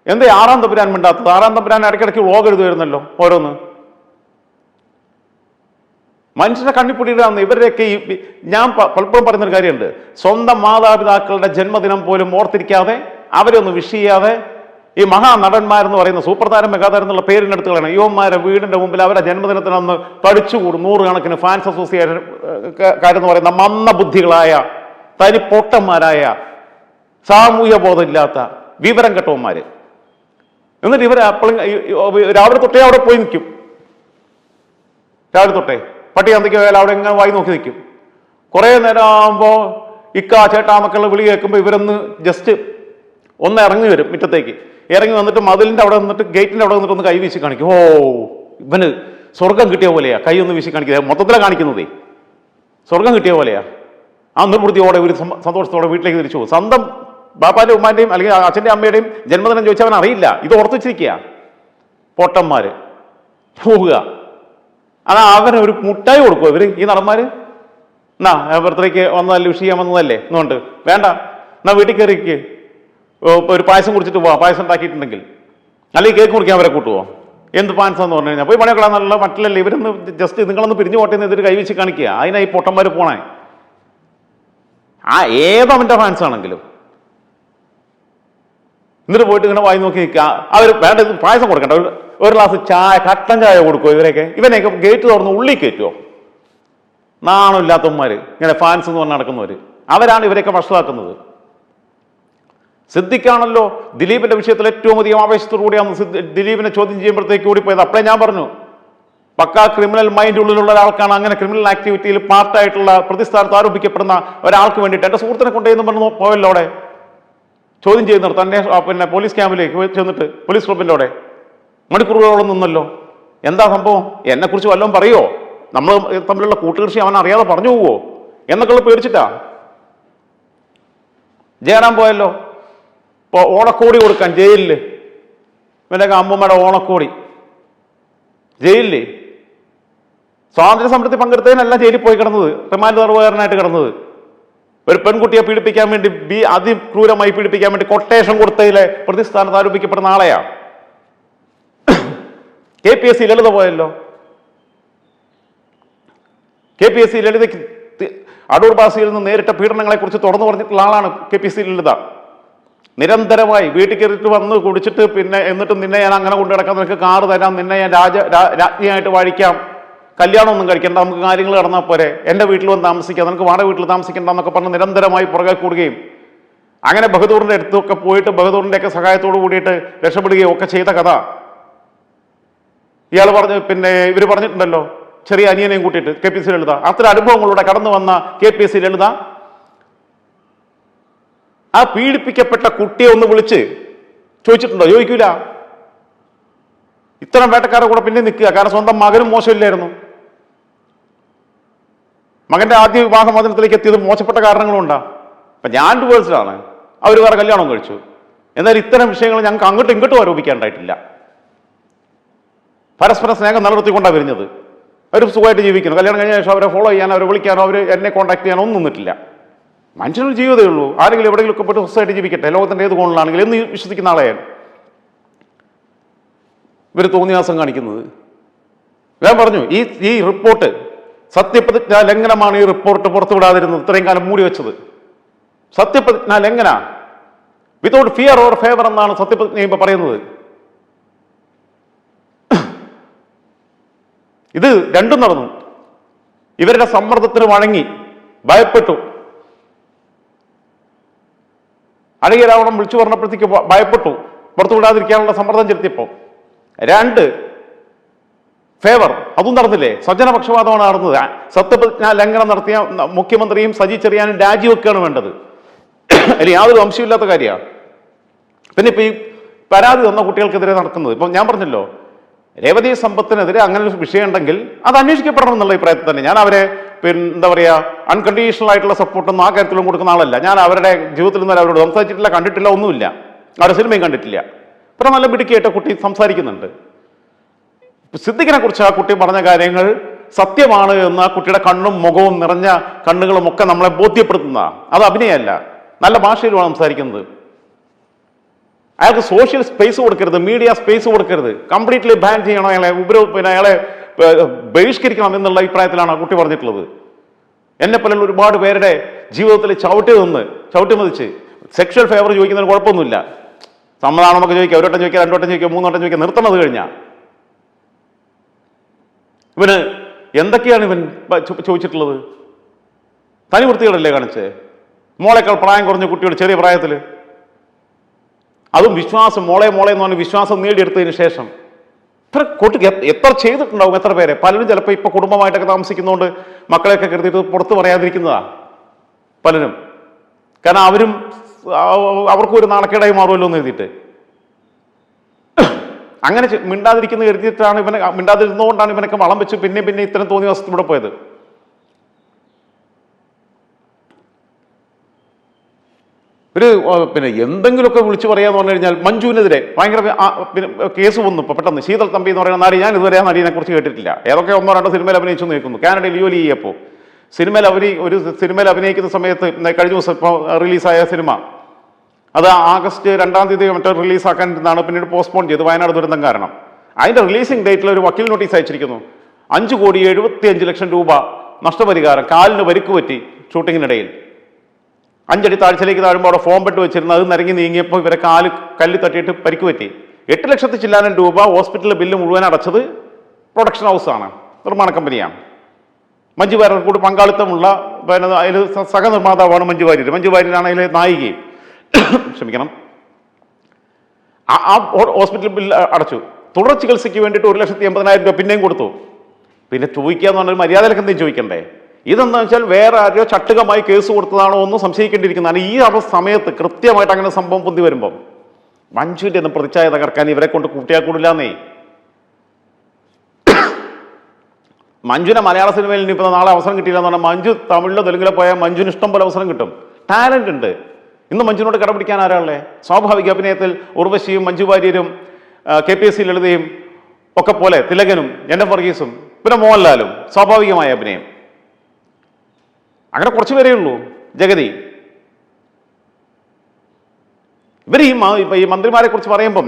എന്തേ ആറാം തമ്പുരാൻ മിണ്ടാത്തത്? ആറാം തമ്പുരാൻ ഇടയ്ക്കിടയ്ക്ക് വ്ളോഗ് എഴുതുമായിരുന്നല്ലോ ഓരോന്ന്. മനുഷ്യനെ കണ്ണിപ്പൊടിയിടാന്ന് ഇവരുടെയൊക്കെ ഈ ഞാൻ പലപ്പോഴും പറയുന്നൊരു കാര്യമുണ്ട്. സ്വന്തം മാതാപിതാക്കളുടെ ജന്മദിനം പോലും ഓർത്തിരിക്കാതെ അവരെ ഒന്ന് വിഷ് ചെയ്യാതെ ഈ മഹാനടന്മാരെന്ന് പറയുന്ന സൂപ്രധാരം മെഗാതാരം എന്നുള്ള പേരിനെടുത്ത് കളയണം യുവന്മാരെ വീടിന്റെ മുമ്പിൽ അവരുടെ ജന്മദിനത്തിന് അന്ന് തടിച്ചുകൂടും നൂറുകണക്കിന് ഫാൻസ് അസോസിയേഷൻ കാരെന്ന് പറയുന്ന മന്ദബുദ്ധികളായ ബുദ്ധികളായ പൊട്ടന്മാരായ സാമൂഹ്യ ബോധമില്ലാത്ത വിവരം കെട്ടവന്മാർ എന്നിട്ട് ഇവർ അപ്പോഴും രാവിലെ തൊട്ടേ അവിടെ പോയി നിൽക്കും. രാവിലെ തൊട്ടേ. പട്ടി അന്തിക്ക് പോയാൽ അവിടെ ഇങ്ങനെ വായി നോക്കി നിൽക്കും. കുറേ നേരം ആകുമ്പോൾ ഇക്കാ ചേട്ടാ മക്കളുടെ വിളി കേൾക്കുമ്പോൾ ഇവരൊന്ന് ജസ്റ്റ് ഒന്ന് ഇറങ്ങി വരും മുറ്റത്തേക്ക്. ഇറങ്ങി വന്നിട്ട് മതിലിന്റെ അവിടെ നിന്നിട്ട് ഗേറ്റിന്റെ അവിടെ നിന്നിട്ട് ഒന്ന് കൈ വീശി കാണിക്കും. ഓ ഇവന് സ്വർഗം കിട്ടിയ പോലെയാ. കൈ ഒന്ന് വീശി കാണിക്കുക മൊത്തത്തിലാണ് കാണിക്കുന്നതേ. സ്വർഗം കിട്ടിയ പോലെയാ. ആ നിർവൃത്തിയോടെ ഒരു സന്തോഷത്തോടെ വീട്ടിലേക്ക് തിരിച്ചു പോകും. സ്വന്തം ബാപ്പാന്റെ ഉമ്മാന്റെയും അല്ലെങ്കിൽ അച്ഛന്റെ അമ്മയുടെയും ജന്മദിനം ചോദിച്ചാൽ അവൻ അറിയില്ല. ഇത് ഓർത്തിച്ചിരിക്കുക പൊട്ടന്മാർ പോവുക. അതാ അവന് ഒരു മുട്ടായി കൊടുക്കുവോ ഇവർ ഈ നടന്മാര്? എന്നാ ബർത്ത്ഡേക്ക് വന്നതല്ലേ വിഷ് ചെയ്യാൻ വന്നതല്ലേ? എന്നുകൊണ്ട് വേണ്ട. എന്നാ വീട്ടിൽ കയറിക്ക് ഒരു പായസം കുടിച്ചിട്ട് പോവാം. പായസം ഉണ്ടാക്കിയിട്ടുണ്ടെങ്കിൽ. അല്ലെങ്കിൽ കേക്ക് മുറിക്കാൻ അവരെ കൂട്ടുവോ? എന്ത് പാൻസ് എന്ന് പറഞ്ഞു കഴിഞ്ഞാൽ പോയി പണിയൊക്കെ നല്ല മട്ടിലല്ലേ ഇവരൊന്ന് ജസ്റ്റ് നിങ്ങളൊന്ന് പിരിഞ്ഞു പോട്ടെ എന്ന് ഇതിൽ കൈവച്ച് കാണിക്കുക. അതിനായി പൊട്ടന്മാർ പോണേ. ആ ഏതവന്റെ ഫാൻസ് ആണെങ്കിലും. എന്നിട്ട് പോയിട്ട് ഇങ്ങനെ വായി നോക്കി അവർ വേണ്ട പായസം കൊടുക്കണ്ട. ഒരു ഗ്ലാസ് ചായ കട്ടൻ ചായ കൊടുക്കുമോ ഇവരെയൊക്കെ? ഇവനെയൊക്കെ ഗേറ്റ് തുറന്ന് ഉള്ളിൽ കയറ്റുമോ നാണമില്ലാത്തവന്മാർ ഇങ്ങനെ ഫാൻസ് എന്ന് പറഞ്ഞ് നടക്കുന്നവർ അവരാണ് ഇവരെയൊക്കെ വഷളാക്കുന്നത്. സിദ്ദിഖാണല്ലോ ദിലീപിന്റെ വിഷയത്തിൽ ഏറ്റവും അധികം ആവേശത്തോടു കൂടിയാണ് സിദ്ദി- ദിലീപിനെ ചോദ്യം ചെയ്യുമ്പോഴത്തേക്ക് ഓടിപ്പോയത്. അപ്പോഴേ ഞാൻ പറഞ്ഞു പക്കാ ക്രിമിനൽ മൈൻഡ് ഉള്ളിലുള്ള ഒരാൾക്കാണ് അങ്ങനെ ക്രിമിനൽ ആക്ടിവിറ്റിയിൽ പാർട്ടായിട്ടുള്ള പ്രതിസ്ഥാനത്ത് ആരോപിക്കപ്പെടുന്ന ഒരാൾക്ക് വേണ്ടിയിട്ട്. എന്റെ സുഹൃത്തിനെ കൊണ്ടുപോയെന്ന് പറഞ്ഞു പോയല്ലോ അവിടെ. ചോദ്യം ചെയ്യുന്നവർ തന്നെ പിന്നെ പോലീസ് ക്യാമ്പിലേക്ക് ചെന്നിട്ട് പോലീസ് ക്ലബിന്റെ അവിടെ മണിക്കൂറുകളോളം നിന്നല്ലോ. എന്താ സംഭവം? എന്നെക്കുറിച്ച് വല്ലതും പറയുമോ നമ്മൾ തമ്മിലുള്ള കൂട്ടുകൃഷി അവൻ അറിയാതെ പറഞ്ഞു പോവോ? എന്നൊക്കെയുള്ള പേടിച്ചിട്ടാ? ജയറാം പോയല്ലോ. ഇപ്പോൾ ഓണക്കോടി കൊടുക്കാൻ ജയിലിൽ പിന്നെ അമ്മൂമ്മയുടെ ഓണക്കോടി. ജയിലിൽ സ്വാതന്ത്ര്യ സമരത്തിൽ പങ്കെടുത്തതിനല്ല ജയിലിൽ പോയി കിടന്നത്. റിമാൻഡ് തടവുകാരനായിട്ട് കിടന്നത്. ഒരു പെൺകുട്ടിയെ പീഡിപ്പിക്കാൻ വേണ്ടി ബി അതിക്രൂരമായി പീഡിപ്പിക്കാൻ വേണ്ടി കൊട്ടേഷൻ കൊടുത്തതിലെ പ്രതിസ്ഥാനത്ത് ആരോപിക്കപ്പെടുന്ന ആളെയാണ് K P S C Lalitha പോയല്ലോ. കെ പി എസ് സി ലളിതയ്ക്ക് അടൂർ ബാസിയിൽ നിന്ന് നേരിട്ട പീഡനങ്ങളെക്കുറിച്ച് തുറന്നു പറഞ്ഞിട്ടുള്ള ആളാണ് കെ പി സി ലളിത. നിരന്തരമായി വീട്ടിൽ കയറിയിട്ട് വന്ന് കുടിച്ചിട്ട് പിന്നെ എന്നിട്ട് നിന്നെ ഞാൻ അങ്ങനെ കൊണ്ടു കിടക്കാൻ നിനക്ക് കാറ് തരാം നിന്നെ ഞാൻ രാജ രാജ്ഞിയായിട്ട് വാഴിക്കാം. കല്യാണമൊന്നും കഴിക്കണ്ട നമുക്ക് കാര്യങ്ങൾ നടന്നാൽ പോരെ. എന്റെ വീട്ടിൽ വന്ന് താമസിക്കാം നിനക്ക് വാടക വീട്ടിൽ താമസിക്കണ്ട എന്നൊക്കെ പറഞ്ഞ് നിരന്തരമായി പുറകെ കൂടുകയും അങ്ങനെ ബഹദൂറിന്റെ അടുത്തൊക്കെ പോയിട്ട് ബഹദൂറിന്റെയൊക്കെ സഹായത്തോട് കൂടിയിട്ട് രക്ഷപ്പെടുകയും ഒക്കെ ചെയ്ത കഥ. ഇയാൾ പറഞ്ഞ് പിന്നെ ഇവർ പറഞ്ഞിട്ടുണ്ടല്ലോ ചെറിയ അനിയനെയും കൂട്ടിയിട്ട് കെ പി സി ലളിത. അത്തരം അനുഭവങ്ങളിലൂടെ കടന്നു വന്ന കെ പി സി ലളിത ആ പീഡിപ്പിക്കപ്പെട്ട കുട്ടിയെ ഒന്ന് വിളിച്ച് ചോദിച്ചിട്ടുണ്ടോ? ചോദിക്കൂല. ഇത്തരം വേട്ടക്കാരെ കൂടെ പിന്നെ നിൽക്കുക. കാരണം സ്വന്തം മകനും മോശമില്ലായിരുന്നു. മകന്റെ ആദ്യ വിവാഹ മോചനത്തിലേക്ക് എത്തിയത് മോശപ്പെട്ട കാരണങ്ങളുണ്ടാ അപ്പൊ ഞാൻ ഡിവേഴ്സിലാണ് അവർ വേറെ കല്യാണം കഴിച്ചു. എന്നാൽ ഇത്തരം വിഷയങ്ങൾ ഞങ്ങൾക്ക് അങ്ങോട്ടും ഇങ്ങോട്ടും ആരോപിക്കാണ്ടായിട്ടില്ല പരസ്പര സ്നേഹം നിലനിർത്തിക്കൊണ്ടാണ് വരുന്നത്. അവർ സുഖമായിട്ട് ജീവിക്കുന്നു. കല്യാണം കഴിഞ്ഞ ശേഷം അവരെ ഫോളോ ചെയ്യാനോ അവരെ വിളിക്കാനോ അവർ എന്നെ കോൺടാക്ട് ചെയ്യാനോ ഒന്നും നിന്നിട്ടില്ല. മനുഷ്യനൊരു ജീവിതമേ ഉള്ളൂ. ആരെങ്കിലും എവിടെയെങ്കിലും ഒക്കെ പോയിട്ട് സ്വസ്ഥമായിട്ട് ജീവിക്കട്ടെ. ലോകത്തിന്റെ ഏത് കോണിലാണെങ്കിലും എന്ന് വിശ്വസിക്കുന്ന ആളെ ഇവർ തോന്നിയാസം കാണിക്കുന്നത്. ഞാൻ പറഞ്ഞു ഈ ഈ റിപ്പോർട്ട് സത്യപ്രതിജ്ഞ ലംഘനമാണ് ഈ റിപ്പോർട്ട് പുറത്തുവിടാതിരുന്നത്. ഇത്രയും കാലം മൂടി വെച്ചത്. സത്യപ്രതിജ്ഞ ലംഘന. വിതൗട്ട് ഫിയർ ഓർ ഫേവർ എന്നാണ് സത്യപ്രതിജ്ഞ ഇപ്പൊ പറയുന്നത്. ഇത് രണ്ടും നടന്നു. ഇവരുടെ സമ്മർദ്ദത്തിന് വഴങ്ങി. ഭയപ്പെട്ടു. അഴകിയ രാവണം വിളിച്ചു പറഞ്ഞപ്പോഴത്തേക്ക് ഭയപ്പെട്ടു. പുറത്തുവിടാതിരിക്കാനുള്ള സമ്മർദ്ദം ചെലുത്തിയപ്പോൾ. രണ്ട് ഫേവർ അതും നടന്നില്ലേ? സ്വജനപക്ഷപാതമാണ് നടന്നത്. സത്യപ്രതിജ്ഞ ലംഘനം നടത്തിയ മുഖ്യമന്ത്രിയും സജി ചെറിയാനും രാജിവെക്കുകയാണ് വേണ്ടത്. അതിൽ യാതൊരു വംശമില്ലാത്ത കാര്യമാണ് പിന്നെ ഇപ്പൊ ഈ പരാതി തന്ന കുട്ടികൾക്കെതിരെ നടക്കുന്നത്. ഇപ്പം ഞാൻ പറഞ്ഞല്ലോ രേവതി സമ്പത്തിനെതിരെ അങ്ങനെ ഒരു വിഷയം ഉണ്ടെങ്കിൽ അത് അന്വേഷിക്കപ്പെടണം എന്നുള്ള അഭിപ്രായത്തിൽ തന്നെ. ഞാൻ അവരെ പിന്നെ എന്താ പറയുക അൺകണ്ടീഷണൽ ആയിട്ടുള്ള സപ്പോർട്ടൊന്നും ആ കാര്യത്തിലും കൊടുക്കുന്ന ആളല്ല. ഞാൻ അവരുടെ ജീവിതത്തിൽ നിന്ന് അവരോട് സംസാരിച്ചിട്ടില്ല കണ്ടിട്ടില്ല ഒന്നുമില്ല. അവരുടെ സിനിമയും കണ്ടിട്ടില്ല. ഇത്ര നല്ല മിടുക്കിയായിട്ട് കുട്ടി സംസാരിക്കുന്നുണ്ട്. സിദ്ദിഖിനെ കുറിച്ച് ആ കുട്ടി പറഞ്ഞ കാര്യങ്ങൾ സത്യമാണ് എന്ന് ആ കുട്ടിയുടെ കണ്ണും മുഖവും നിറഞ്ഞ കണ്ണുകളും ഒക്കെ നമ്മളെ ബോധ്യപ്പെടുത്തുന്ന. അത് അഭിനയമല്ല നല്ല ഭാഷയിലുമാണ് സംസാരിക്കുന്നത്. അയാൾക്ക് സോഷ്യൽ സ്പേസ് കൊടുക്കരുത് മീഡിയ സ്പേസ് കൊടുക്കരുത്. കംപ്ലീറ്റ്ലി ബാൻ ചെയ്യണം അയാളെ ഉപരോ പിന്നെ അയാളെ ബഹിഷ്കരിക്കണം എന്നുള്ള അഭിപ്രായത്തിലാണ് ആ കുട്ടി പറഞ്ഞിട്ടുള്ളത്. എന്നെ പോലുള്ള ഒരുപാട് പേരുടെ ജീവിതത്തിൽ ചവിട്ടി നിന്ന് ചവിട്ടി മതിച്ച് സെക്ഷൽ ഫേവർ ചോദിക്കുന്നതിന് കുഴപ്പമൊന്നുമില്ല. സമ്മതാണെന്നൊക്കെ ചോദിക്കുക ഒരു വട്ടം ചോദിക്കുക രണ്ടു വട്ടം ചോദിക്കുക മൂന്ന് വട്ടം ചോദിക്കുക നിർത്തണത് കഴിഞ്ഞാൽ ഇവന് എന്തൊക്കെയാണ് ഇവൻ ചോദിച്ചിട്ടുള്ളത്? തനി വൃത്തികളല്ലേ കാണിച്ചേ? മോളേക്കാൾ പ്രായം കുറഞ്ഞ കുട്ടിയുടെ ചെറിയ പ്രായത്തിൽ അതും വിശ്വാസം മോളെ മോളെ എന്ന് പറഞ്ഞ് വിശ്വാസം നേടിയെടുത്തതിന് ശേഷം. ഇത്ര കൂട്ടി എത്ര ചെയ്തിട്ടുണ്ടാവും എത്ര പേരെ? പലരും ചിലപ്പോൾ ഇപ്പൊ കുടുംബമായിട്ടൊക്കെ താമസിക്കുന്നതുകൊണ്ട് മക്കളെയൊക്കെ കരുതിയിട്ട് പുറത്ത് പറയാതിരിക്കുന്നതാ. പലരും. കാരണം അവരും അവർക്കും ഒരു നാണക്കേടായി മാറുമല്ലോ എന്ന് എഴുതിയിട്ട്. അങ്ങനെ മിണ്ടാതിരിക്കുന്ന കരുതിയിട്ടാണ് ഇവനെ മിണ്ടാതിരുന്നുകൊണ്ടാണ് ഇവനൊക്കെ വളം വെച്ച് പിന്നെ പിന്നെ ഇത്തരം തോന്നിയ വസ്തു ഇവിടെ പോയത്. ഒരു പിന്നെ എന്തെങ്കിലുമൊക്കെ വിളിച്ചു പറയാന്ന് പറഞ്ഞു കഴിഞ്ഞാൽ മഞ്ജുവിനെതിരെ ഭയങ്കര കേസ് വന്നു. ഇപ്പൊ പെട്ടെന്ന് ശീതൾ തമ്പി എന്ന് പറയുന്ന നടി ഞാൻ ഇതുവരെ ആ നടിയെ കുറിച്ച് കേട്ടിട്ടില്ല. ഏതൊക്കെ ഒന്നോ രണ്ടോ സിനിമയിൽ അഭിനയിച്ചു നിൽക്കുന്നു കാനഡയിൽ ജോലി ചെയ്യപ്പോൾ സിനിമയിൽ അഭിനയി ഒരു സിനിമയിൽ അഭിനയിക്കുന്ന സമയത്ത് കഴിഞ്ഞ ദിവസം ഇപ്പോൾ റിലീസായ സിനിമ. അത് ആഗസ്റ്റ് രണ്ടാം തീയതി മറ്റോ റിലീസാക്കാനിരുന്നാണ് പിന്നീട് പോസ്റ്റ്പോൺ ചെയ്ത് വയനാട് ദുരന്തം കാരണം. അതിന്റെ റിലീസിംഗ് ഡേറ്റിൽ ഒരു വക്കീൽ നോട്ടീസ് അയച്ചിരിക്കുന്നു. അഞ്ച് കോടി എഴുപത്തി അഞ്ച് ലക്ഷം രൂപ നഷ്ടപരിഹാരം കാലിന് പരിക്ക് പറ്റി ഷൂട്ടിങ്ങിനിടയിൽ അഞ്ചടി താഴ്ചയിലേക്ക് താഴുമ്പോൾ അവിടെ ഫോം പെട്ട് വെച്ചിരുന്നു. അത് നിരങ്ങി നീങ്ങിയപ്പോൾ ഇവരെ കാൽ കല്ല് തട്ടിയിട്ട് പരിക്ക് പറ്റി. എട്ട് ലക്ഷത്തി ചില്ലാനം രൂപ ഹോസ്പിറ്റലിലെ ബില്ല് മുഴുവൻ അടച്ചത് പ്രൊഡക്ഷൻ ഹൗസാണ് നിർമ്മാണ കമ്പനിയാണ്. മഞ്ജു വാര്യർ കൂടി പങ്കാളിത്തമുള്ള പിന്നെ അതിൽ സഹനിർമ്മാതാവാണ് മഞ്ജു വാര്യർ മഞ്ജു വാര്യരാണ് അതിലെ നായികയും. ക്ഷമിക്കണം. ആ- ഹോസ്പിറ്റൽ ബില്ല് അടച്ചു. തുടർ ചികിത്സയ്ക്ക് വേണ്ടിയിട്ട് ഒരു ലക്ഷത്തി എൺപതിനായിരം രൂപ പിന്നെയും കൊടുത്തു. പിന്നെ ചോദിക്കുക എന്ന് പറഞ്ഞാൽ മര്യാദയിലൊക്കെ എന്തെങ്കിലും ചോദിക്കണ്ടേ? ഇതെന്താ വെച്ചാൽ വേറെ ആരോ ചട്ടുകമായി കേസ് കൊടുത്തതാണോ ഒന്നും സംശയിക്കേണ്ടിയിരിക്കുന്നതാണ്. ഈ അവ സമയത്ത് കൃത്യമായിട്ട് അങ്ങനെ സംഭവം പൊന്തി വരുമ്പം മഞ്ജുവിന്റെ ഒന്നും പ്രതിച്ഛായ തകർക്കാൻ ഇവരെ കൊണ്ട് കൂട്ടിയാൽ കൂടില്ലാന്നേ. മഞ്ജുവിനെ മലയാള സിനിമയിൽ ഇനി ഇപ്പോൾ നാളെ അവസരം കിട്ടിയില്ല എന്ന് പറഞ്ഞാൽ മഞ്ജു തമിഴിലോ തെലുങ്കിലോ പോയാൽ മഞ്ജുവിന് ഇഷ്ടം പോലെ അവസരം കിട്ടും. ടാലന്റ് ഉണ്ട്. ഇന്ന് മഞ്ജുവിനോട് കടപിടിക്കാൻ ആരാളെ സ്വാഭാവിക അഭിനയത്തിൽ ഉർവശിയും മഞ്ജു വാര്യരും കെ പി എസ് സി ലളിതയും ഒക്കെ പോലെ തിലകനും എൻ വർഗീസും പിന്നെ മോഹൻലാലും സ്വാഭാവികമായ അഭിനയം. അങ്ങനെ കുറച്ച് പേരേ ഉള്ളൂ. ജഗതി. ഇവർ ഈ ഈ മന്ത്രിമാരെ കുറിച്ച് പറയുമ്പം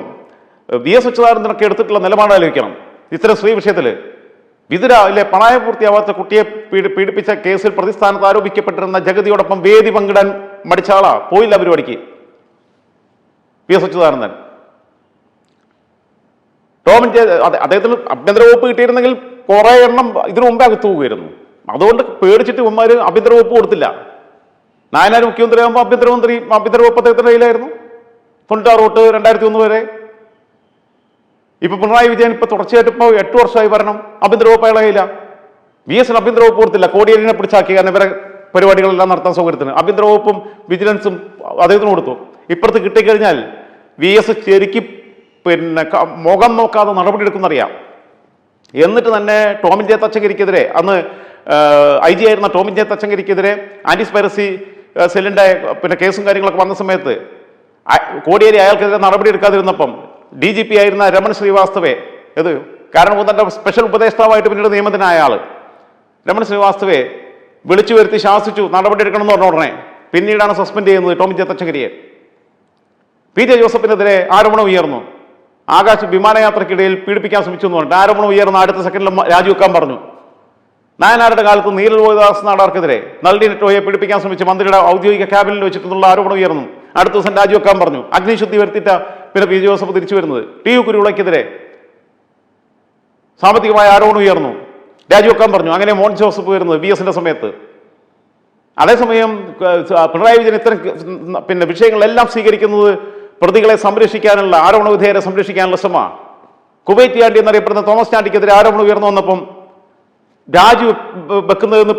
വി എസ് അച്യുതാനന്ദനൊക്കെ എടുത്തിട്ടുള്ള നിലപാട് ആലോചിക്കണം ഇത്തരം സ്ത്രീ വിഷയത്തിൽ വിതുര പ്രണയം പൂർത്തിയാവാത്ത കുട്ടിയെ പീഡിപ്പിച്ച കേസിൽ പ്രതിസ്ഥാനത്ത് ആരോപിക്കപ്പെട്ടിരുന്ന ജഗതിയോടൊപ്പം വേദി പങ്കിടാൻ മടിച്ച ആളാ പോയില്ല പരിപാടിക്ക്. P S Achuthanandan. ടോമിൻ അദ്ദേഹത്തിന് ആഭ്യന്തര വകുപ്പ് കിട്ടിയിരുന്നെങ്കിൽ കുറെ എണ്ണം ഇതിനു മുമ്പേ അകത്തു പോകുമായിരുന്നു അതുകൊണ്ട് പേടിച്ചിട്ട് ഉമ്മാര് ആഭ്യന്തര വകുപ്പ് കൊടുത്തില്ല. നായനാർ മുഖ്യമന്ത്രിയാകുമ്പോൾ ആഭ്യന്തരമന്ത്രി ആഭ്യന്തര വകുപ്പ് അദ്ദേഹത്തിന്റെ കയ്യിലായിരുന്നു. തൊണ്ണൂറ്റാറ് തൊട്ട് രണ്ടായിരത്തി ഒന്ന് വരെ ഇപ്പൊ പിണറായി വിജയൻ ഇപ്പൊ തുടർച്ചയായിട്ട് ഇപ്പോൾ എട്ട് വർഷമായി ഭരണം. ആഭ്യന്തര വകുപ്പ് അയാളായില്ല വി എൻ ആഭ്യന്തര വകുപ്പ് കൊടുത്തില്ല. കോടിയേരിനെ പിടിച്ചാക്കി കാരണം ഇവരെ പരിപാടികളെല്ലാം നടത്താൻ സൗകര്യത്തിന്. ആഭ്യന്തര വകുപ്പും വിജിലൻസും അദ്ദേഹത്തിന് കൊടുത്തു. ഇപ്പുറത്ത് കിട്ടിക്കഴിഞ്ഞാൽ വി എസ് ശരിക്കും പിന്നെ മുഖം നോക്കാതെ നടപടി നടപടിയെടുക്കുന്നറിയാം എന്നിട്ട് തന്നെ ടോമിൻ ജെ തച്ചങ്കരിക്കെതിരെ അന്ന് ഐ ജി ആയിരുന്ന ടോമിൻ ജെ തച്ചങ്കരിക്കെതിരെ ആന്റിസ്പൈറസി ഏഹ്, സെല്ലിന്റെ പിന്നെ കേസും കാര്യങ്ങളൊക്കെ വന്ന സമയത്ത് കോടിയേരി അയാൾക്കെതിരെ നടപടി എടുക്കാതിരുന്നപ്പം ഡി ജി പി ആയിരുന്ന രമൺ ശ്രീവാസ്തവേ ഇത് കാരണം കാരണഭൂതന്റെ സ്പെഷ്യൽ ഉപദേഷ്ടാവായിട്ട് പിന്നീട് നിയമത്തിനായ ആൾ. രമൺ ശ്രീവാസ്തവേ വിളിച്ചു വരുത്തി ശാസിച്ചു നടപടി എടുക്കണം എന്ന് പറഞ്ഞ ഉടനെ പിന്നീടാണ് സസ്പെൻഡ് ചെയ്യുന്നത് ടോമി ജെ തച്ചങ്കരിയെ പി ജെ ജോസഫിനെതിരെ ആരോപണം ഉയർന്നു. ആകാശ് വിമാനയാത്രക്കിടയിൽ പീഡിപ്പിക്കാൻ ശ്രമിച്ചു എന്ന് പറഞ്ഞിട്ട് ആരോപണം ഉയർന്ന അടുത്ത സെക്കൻഡിൽ രാജിവെക്കാൻ പറഞ്ഞു. നായനാരുടെ കാലത്ത് നീരൽ ഗോപിദാസ് നാടാർക്കെതിരെ നളിനി നെറ്റോയെ പീഡിപ്പിക്കാൻ ശ്രമിച്ച് മന്ത്രിയുടെ ഔദ്യോഗിക ക്യാബിനിൽ വെച്ചിട്ടുള്ള ആരോപണം ഉയർന്നു. അടുത്ത ദിവസം രാജിവെക്കാൻ പറഞ്ഞു അഗ്നിശുദ്ധി വരുത്തിയിട്ട പിന്നെ പി ജോസഫ് തിരിച്ചു വരുന്നത്. ടി യു കുരുവിളയ്ക്കെതിരെ സാമ്പത്തികമായ ആരോപണം ഉയർന്നു. രാജിവെക്കാൻ പറഞ്ഞു അങ്ങനെ മോൻ ജോസഫ് വരുന്നത് ബി എസിന്റെ സമയത്ത്. അതേസമയം പിണറായി വിജയൻ ഇത്തരം പിന്നെ വിഷയങ്ങളെല്ലാം സ്വീകരിക്കുന്നത് പ്രതികളെ സംരക്ഷിക്കാനുള്ള ആരോപണ വിധേയരെ സംരക്ഷിക്കാനുള്ള ശ്രമമാണ് കുവൈറ്റ് ചാണ്ടി എന്നറിയപ്പെടുന്ന തോമസ് ചാണ്ടിക്കെതിരെ ആരോപണം ഉയർന്നു വന്നപ്പം രാജി വെക്കുന്നതെന്ന്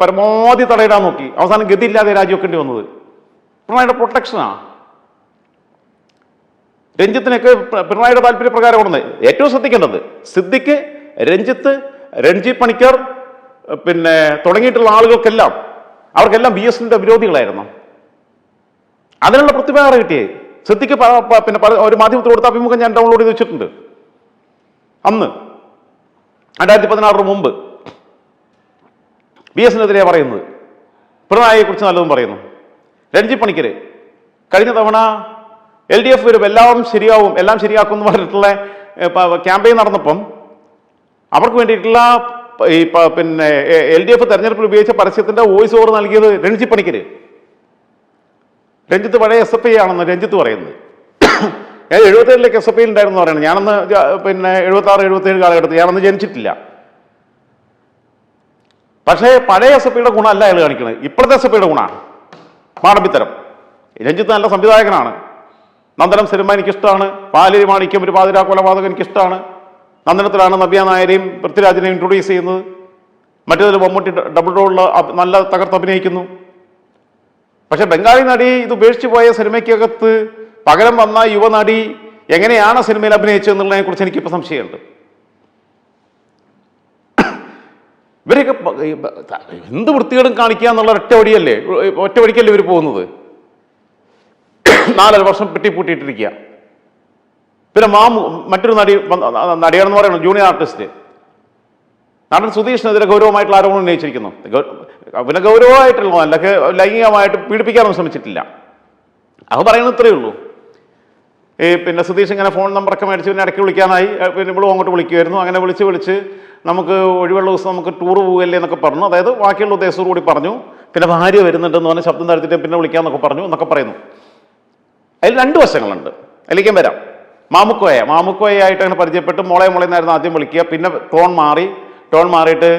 പരമാവധി തടയിടാൻ നോക്കി. അവസാനം ഗതിയില്ലാതെ രാജിവെക്കേണ്ടി വന്നത്. പിണറായിയുടെ പ്രൊട്ടക്ഷനാ രഞ്ജിത്തിനൊക്കെ പിണറായിയുടെ താല്പര്യ പ്രകാരം താല്പര്യപ്രകാരമാണ് ഏറ്റവും ശ്രദ്ധിക്കേണ്ടത്. സിദ്ദിഖ് രഞ്ജിത്ത് രഞ്ജി പണിക്കർ പിന്നെ തുടങ്ങിയിട്ടുള്ള ആളുകൾക്കെല്ലാം അവർക്കെല്ലാം ബി എസ് എസിന്റെ വിരോധികളായിരുന്നു. അതിനുള്ള പ്രത്യുപകാരം കിട്ടിയേ? പ- പിന്നെ പല- ഒരു മാധ്യമത്തിൽ കൊടുത്ത അഭിമുഖം ഞാൻ ഡൗൺലോഡ് ചെയ്ത് വെച്ചിട്ടുണ്ട്. അന്ന് രണ്ടായിരത്തി പതിനാറിന് മുമ്പ് ബി എസിനെതിരെ പറയുന്നത് പിണറായിയെ കുറിച്ച് നല്ലതും പറയുന്നു. രഞ്ജി പണിക്കര് കഴിഞ്ഞ തവണ എൽ ഡി എഫ് വരും എല്ലാം ശരിയാവും എല്ലാം ശരിയാക്കും എന്ന് പറഞ്ഞിട്ടുള്ള ക്യാമ്പയിൻ നടന്നപ്പം അവർക്ക് വേണ്ടിയിട്ടുള്ള ഈ പിന്നെ എൽ ഡി എഫ് തെരഞ്ഞെടുപ്പിൽ ഉപയോഗിച്ച പരസ്യത്തിന്റെ വോയിസ് ഓവർ നൽകിയത് രഞ്ജി പണിക്കര്. രഞ്ജിത്ത് പഴയ എസ് എഫ് ഐ ആണെന്ന് രഞ്ജിത്ത് പറയുന്നത്. ഞാൻ എഴുപത്തേഴിലേക്ക് എസ് എഫ് ഐ ഉണ്ടായിരുന്നു പറയുന്നത്. ഞാനന്ന് പിന്നെ എഴുപത്തി ആറ് എഴുപത്തി ഏഴ് കാലഘട്ടത്തിൽ ഞാനന്ന് ജനിച്ചിട്ടില്ല. പക്ഷേ പഴയ എസ് എഫ് ഐയുടെ ഗുണമല്ല അയാൾ കാണിക്കുന്നത് ഇപ്പോഴത്തെ എസ് എഫ് ഐയുടെ ഗുണമാണ്. മാടമ്പിത്തരം. രഞ്ജിത്ത് നല്ല സംവിധായകനാണ്. നന്ദനം സിനിമ എനിക്കിഷ്ടമാണ് പാലേരി മാണിക്യം ഒരു പാതിരാ കൊലപാതകം എനിക്കിഷ്ടമാണ് നന്ദനത്തിലാണ് നവ്യ നായരെയും പൃഥ്വിരാജിനെയും ഇൻട്രൊഡ്യൂസ് ചെയ്യുന്നത്. മറ്റേതിൽ മമ്മൂട്ടി ഡബിൾ റോളിൽ നല്ല തകർത്ത് അഭിനയിക്കുന്നു. പക്ഷെ ബംഗാളി നടി ഇത് ഉപേക്ഷിച്ച് പോയ സിനിമയ്ക്കകത്ത് പകരം വന്ന യുവനടി എങ്ങനെയാണ് സിനിമയിൽ അഭിനയിച്ചതെന്നുള്ളതിനെ കുറിച്ച് എനിക്കിപ്പോൾ സംശയമുണ്ട്. ഇവരൊക്കെ എന്ത് വൃത്തികളും കാണിക്കുക എന്നുള്ള ഒറ്റ വടിയല്ലേ? ഒറ്റ ഇവർ പോകുന്നത്? നാലര വർഷം പെട്ടി പൂട്ടിയിട്ടിരിക്കുക പിന്നെ മാമു മറ്റൊരു നടി നടിയാണെന്ന് പറയുന്നത് ജൂനിയർ ആർട്ടിസ്റ്റ് നടൻ സുധീഷിനെതിരെ ഗൗരവമായിട്ടുള്ള ആരോപണം ഉന്നയിച്ചിരിക്കുന്നു. പിന്നെ ഗൗരവമായിട്ടുള്ള അല്ലെങ്കിൽ ലൈംഗികമായിട്ട് പീഡിപ്പിക്കാനൊന്നും ശ്രമിച്ചിട്ടില്ല. അത് പറയുന്നത് ഇത്രയേ ഉള്ളൂ. ഈ പിന്നെ സുധീഷ് ഇങ്ങനെ ഫോൺ നമ്പറൊക്കെ മേടിച്ച് പിന്നെ ഇടയ്ക്ക് വിളിക്കാനായി. പിന്നെ ഇവളും അങ്ങോട്ട് വിളിക്കുമായിരുന്നു അങ്ങനെ വിളിച്ച് വിളിച്ച് നമുക്ക് ഒഴിവുള്ള ദിവസം നമുക്ക് ടൂർ പോകല്ലേ എന്നൊക്കെ പറഞ്ഞു. അതായത് ബാക്കിയുള്ള ഉദ്ദേശത്തോടു കൂടി പറഞ്ഞു. പിന്നെ ഭാര്യ വരുന്നുണ്ടെന്ന് പറഞ്ഞ് ശബ്ദം തരത്തിട്ട് പിന്നെ വിളിക്കാമെന്നൊക്കെ പറഞ്ഞു എന്നൊക്കെ പറയുന്നു. അതിൽ രണ്ട് വശങ്ങളുണ്ട്. അതിലേക്കും വരാം. മാമുക്കോയ. മാമുക്കോയായിട്ട് അങ്ങനെ പരിചയപ്പെട്ട്. മോളെ മോളെ എന്നായിരുന്നു ആദ്യം വിളിക്കുക. പിന്നെ ടോൺ മാറി. ടോൺ മാറിയിട്ട്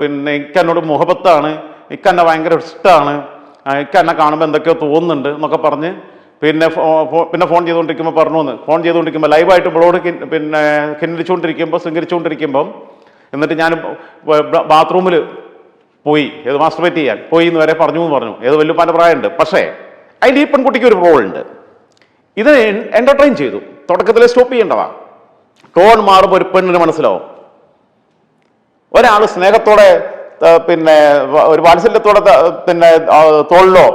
പിന്നെ എനിക്കെന്നോട് മുഹബത്താണ് എനിക്കെന്നെ ഭയങ്കര ഇഷ്ടമാണ് എനിക്കെന്നെ കാണുമ്പോൾ എന്തൊക്കെയോ തോന്നുന്നുണ്ട് എന്നൊക്കെ പറഞ്ഞ് പിന്നെ പിന്നെ ഫോൺ ചെയ്തുകൊണ്ടിരിക്കുമ്പോൾ പറഞ്ഞു എന്ന് ഫോൺ ചെയ്തുകൊണ്ടിരിക്കുമ്പോൾ ലൈവായിട്ട് ഇവളോട് പിന്നെ കിന്നരിച്ചുകൊണ്ടിരിക്കുമ്പോൾ സ്വീകരിച്ചുകൊണ്ടിരിക്കുമ്പം എന്നിട്ട് ഞാൻ ബാത്റൂമിൽ പോയി. ഏത് മാസ്റ്റർബേറ്റ് ചെയ്യാൻ. പോയി എന്ന് വരെ പറഞ്ഞു എന്ന് പറഞ്ഞു. ഏത് വല്യപ്പാന്റെ പ്രായമുണ്ട്. പക്ഷേ അതിൽ ഈ പെൺകുട്ടിക്ക് ഒരു റോളുണ്ട് ഇത് എന്റർടൈൻ ചെയ്തു. തുടക്കത്തിൽ സ്റ്റോപ്പ് ചെയ്യേണ്ടതാ. ടോൺ മാറുമ്പോൾ ഒരു പെണ്ണിന് മനസ്സിലാവും. ഒരാൾ സ്നേഹത്തോടെ പിന്നെ ഒരു വാത്സല്യത്തോടെ പിന്നെ തോളിലോ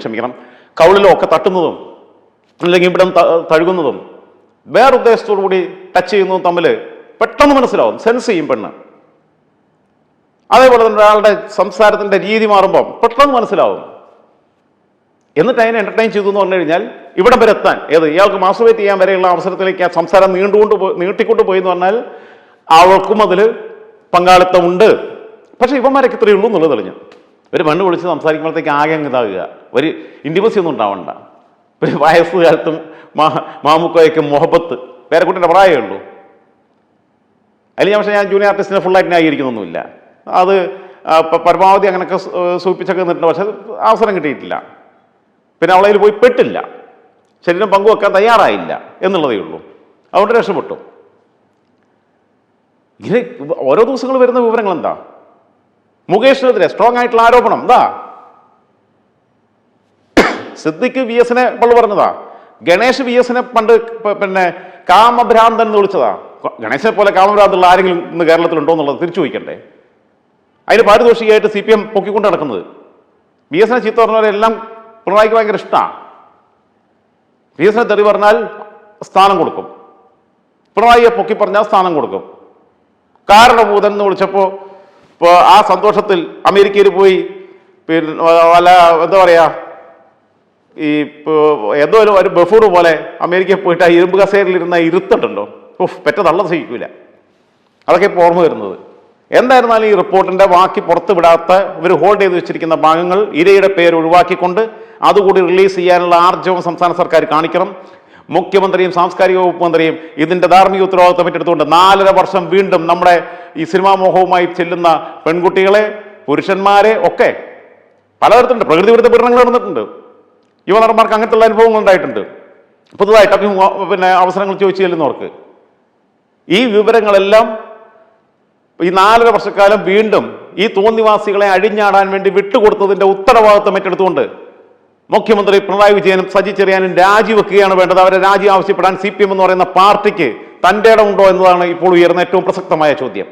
ക്ഷമിക്കണം കൗളിലോ ഒക്കെ തട്ടുന്നതും അല്ലെങ്കിൽ ഇവിടെ തഴുകുന്നതും വേറെ ഉദ്ദേശത്തോടു കൂടി ടച്ച് ചെയ്യുന്നതും തമ്മിൽ പെട്ടെന്ന് മനസ്സിലാവും. സെൻസ് ചെയ്യും പെണ്ണ്. അതേപോലെ തന്നെ ഒരാളുടെ സംസാരത്തിന്റെ രീതി മാറുമ്പം പെട്ടെന്ന് മനസ്സിലാവും. എന്നിട്ട് അതിനെ എന്റർടൈൻ ചെയ്തു എന്ന് പറഞ്ഞു കഴിഞ്ഞാൽ ഇവിടം വരെ എത്താൻ. ഏത്? ഇയാൾക്ക് മാസ്റ്റർബേറ്റ് ചെയ്യാൻ വരെയുള്ള അവസരത്തിലേക്ക് ആ സംസാരം നീണ്ടുകൊണ്ട് നീട്ടിക്കൊണ്ട് പോയി എന്ന് പറഞ്ഞാൽ അവൾക്കും അതിൽ പങ്കാളിത്തമുണ്ട്. പക്ഷേ ഇവന്മാരൊക്കെ ഇത്രയേ ഉള്ളൂ എന്നുള്ളത് തെളിഞ്ഞു. ഒരു മണ്ണ് വിളിച്ച് സംസാരിക്കുമ്പോഴത്തേക്ക് ആകെ ഇതാകുക. ഒരു ഇന്റിമസി ഒന്നും ഉണ്ടാവണ്ട. ഒരു വയസ്സുകാലത്തും മാ മാമുക്കോയൊക്കെ മുഹബത്ത്. വേറെ കുട്ടിയുടെ പ്രായമേ ഉള്ളൂ. അതിൽ ഞാൻ പക്ഷേ ഞാൻ ജൂനിയർ ആർട്ടിസ്റ്റിനെ ഫുള്ളായിട്ട് ന്യായീകരിക്കുന്നൊന്നുമില്ല. അത് പരമാവധി അങ്ങനെയൊക്കെ സൂപ്പിച്ചൊക്കെ നിന്നിട്ടുണ്ട്. പക്ഷെ അവസരം കിട്ടിയിട്ടില്ല. പിന്നെ അവളതിൽ പോയി പെട്ടില്ല. ശരീരം പങ്കുവെക്കാൻ തയ്യാറായില്ല എന്നുള്ളതേ ഉള്ളൂ. അതുകൊണ്ട് രക്ഷപ്പെട്ടു. ഇങ്ങനെ ഓരോ ദിവസങ്ങൾ വരുന്ന വിവരങ്ങൾ എന്താ? മുകേഷിനെതിരെ സ്ട്രോങ് ആയിട്ടുള്ള ആരോപണം എന്താ? സിദ്ദിഖ് വി എസിനെ പള്ളു പറഞ്ഞതാ. ഗണേഷ് വി എസിനെ പണ്ട് പിന്നെ കാമഭ്രാന്തൻ എന്ന് വിളിച്ചതാ. ഗണേശനെ പോലെ കാമഭ്രാന്തുള്ള ആരെങ്കിലും ഇന്ന് കേരളത്തിലുണ്ടോ എന്നുള്ളത് തിരിച്ചു ചോദിക്കണ്ടേ? അതിന് പാരിതോഷികമായിട്ട് സി പി എം പൊക്കിക്കൊണ്ട് നടക്കുന്നത്. ബി എസിനെ ചീത്ത പറഞ്ഞവരെല്ലാം പിണറായിക്ക് ഭയങ്കര ഇഷ്ടമാണ് പി എസിനെ തെറി പറഞ്ഞാൽ സ്ഥാനം കൊടുക്കും. പിണറായിയെ പൊക്കി പറഞ്ഞാൽ സ്ഥാനം കൊടുക്കും. കാരണഭൂതൻ എന്ന് വിളിച്ചപ്പോൾ ഇപ്പോൾ ആ സന്തോഷത്തിൽ അമേരിക്കയിൽ പോയി പിന്നെ വല്ല എന്താ പറയുക ഈ ഏതോ ഒരു ഒരു ബഫൂർ പോലെ അമേരിക്കയിൽ പോയിട്ട് ആ ഇരുമ്പ് കസേരയിലിരുന്ന ഇരുത്തുണ്ടല്ലോ ഉഫ് പെറ്റ തള്ള അതൊക്കെ ഇപ്പോൾ ഓർമ്മ വരുന്നത്. എന്തായിരുന്നാലും ഈ റിപ്പോർട്ടിന്റെ ബാക്കി പുറത്ത് വിടാത്ത ഇവർ ഹോൾഡ് ചെയ്ത് വെച്ചിരിക്കുന്ന ഭാഗങ്ങൾ ഇരയുടെ പേര് ഒഴിവാക്കിക്കൊണ്ട് അതുകൂടി റിലീസ് ചെയ്യാനുള്ള ആർജവം സംസ്ഥാന സർക്കാർ കാണിക്കണം. മുഖ്യമന്ത്രിയും സാംസ്കാരിക വകുപ്പ് മന്ത്രിയും ഇതിന്റെ ധാർമ്മിക ഉത്തരവാദിത്വം ഏറ്റെടുത്തുകൊണ്ട് നാലര വർഷം വീണ്ടും നമ്മുടെ ഈ സിനിമാ മോഹവുമായി ചെല്ലുന്ന പെൺകുട്ടികളെ പുരുഷന്മാരെ ഒക്കെ പലതരത്തിലുണ്ട്. പ്രകൃതി വിരുദ്ധ പീഡനങ്ങൾ നടന്നിട്ടുണ്ട്. യുവനർമാർക്ക് അങ്ങനത്തെ അനുഭവങ്ങൾ ഉണ്ടായിട്ടുണ്ട്. പുതുതായിട്ട് പിന്നെ അവസരങ്ങൾ ചോദിച്ചു ചെല്ലുന്നവർക്ക്. ഈ വിവരങ്ങളെല്ലാം ഈ നാലര വർഷക്കാലം വീണ്ടും ഈ തോന്നിവാസികളെ അഴിഞ്ഞാടാൻ വേണ്ടി വിട്ടുകൊടുത്തതിന്റെ ഉത്തരവാദിത്വം ഏറ്റെടുത്തുകൊണ്ട് മുഖ്യമന്ത്രി പിണറായി വിജയനും സജി ചെറിയാനും രാജിവെക്കുകയാണ് വേണ്ടത്. അവരെ രാജി ആവശ്യപ്പെടാൻ സി എന്ന് പറയുന്ന പാർട്ടിക്ക് തന്റെ ഇടമുണ്ടോ എന്നതാണ് ഇപ്പോൾ ഉയർന്ന ഏറ്റവും പ്രസക്തമായ ചോദ്യം.